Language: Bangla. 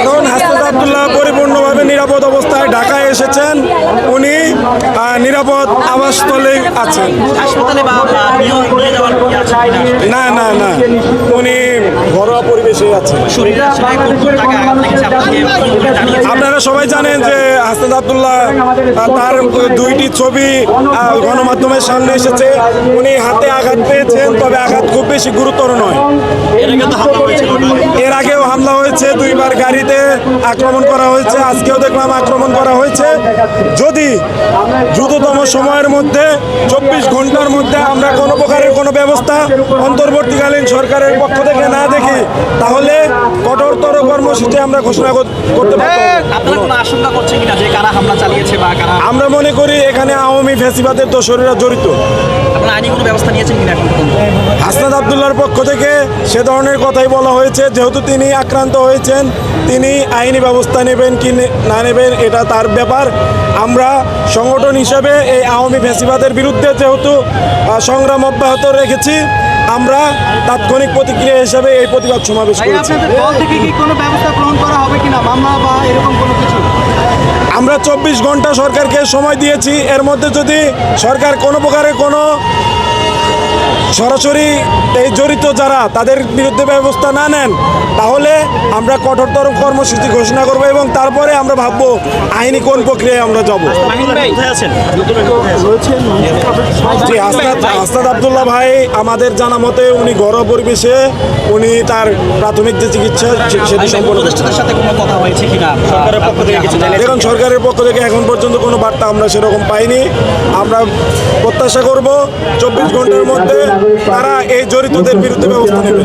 এখন হাসপাতাল আবদুল্লাহ পরিপূর্ণভাবে নিরাপদ অবস্থায় ঢাকায় এসেছেন। উনি নিরাপদ আবাসস্থলে আছেন? না না না উনি ঘরোয়া পরিবেশে আছেন শরীরে আসলে কোন কোন জায়গায় আঘাত লেগেছে আপনাকে জানিয়েছে আপনারা সবাই জানেন যে হাসনাত আবদুল্লাহ তার দুইটি ছবি আহ, গণমাধ্যমের সামনে এসেছে। উনি হাতে আঘাত পেয়েছেন তবে আঘাত খুব বেশি গুরুতর নয়। এর আগে তো হামলা হয়েছিল ওটা। এর আগেও হামলা হয়েছে দুইবার গাড়িতে আক্রমণ করা হয়েছে আজকেও দেখলাম আক্রমণ করা হয়েছে। যদি দ্রুততম সময়ের মধ্যে চব্বিশ ঘণ্টার মধ্যে আমরা কোনো কোনো ব্যবস্থা অন্তর্বর্তীকালীন সরকারের পক্ষ থেকে না দেখি তাহলে কঠোরতর কর্মসূচি আমরা ঘোষণা করতে পারি আপনারা কোনো আশঙ্কা করছেন কিনা যে কারা হামলা চালিয়েছে বা আমরা মনে করি এখানে আওয়ামী ফেসিবাদের দোষরীরা জড়িত। আপনারা আইনি কোনো ব্যবস্থা নিয়েছেন কিনা আবদুল্লার পক্ষ থেকে সে ধরনের কথাই বলা হয়েছে। যেহেতু তিনি আক্রান্ত হয়েছেন তিনি আইনি ব্যবস্থা নেবেন কি নে- নেবেন এটা তার ব্যাপার। আমরা সংগঠন হিসেবে এই আওয়ামী ফ্যাসিবাদের বিরুদ্ধে যেহেতু সংগ্রাম অব্যাহত রেখেছি আমরা তাৎক্ষণিক প্রতিক্রিয়া হিসেবে এই প্রতিবাদ সমাবেশ করেছি। আমরা চব্বিশ ঘণ্টা সরকারকে সময় দিয়েছি। এর মধ্যে যদি সরকার কোনো প্রকারের কোনো সরাসরি এই জড়িত যারা তাদের বিরুদ্ধে ব্যবস্থা না নেন তাহলে আমরা কঠোরতর কর্মসূচি ঘোষণা করব এবং তারপরে আমরা ভাববো আইনি কোন প্রক্রিয়ায় আমরা যাব। জি আস্তাদ আস্তাদ আবদুল্লাহ ভাই আমাদের জানা মতে উনি ঘরোয়া পরিবেশে উনি তার প্রাথমিক যে চিকিৎসা সেটি সম্পন্ন দেখুন সরকারের পক্ষ থেকে এখন পর্যন্ত কোনো বার্তা আমরা সেরকম পাইনি। আমরা প্রত্যাশা করব চব্বিশ ঘণ্টার মধ্যে তারা এই জড়িতদের বিরুদ্ধে ব্যবস্থা নেবে।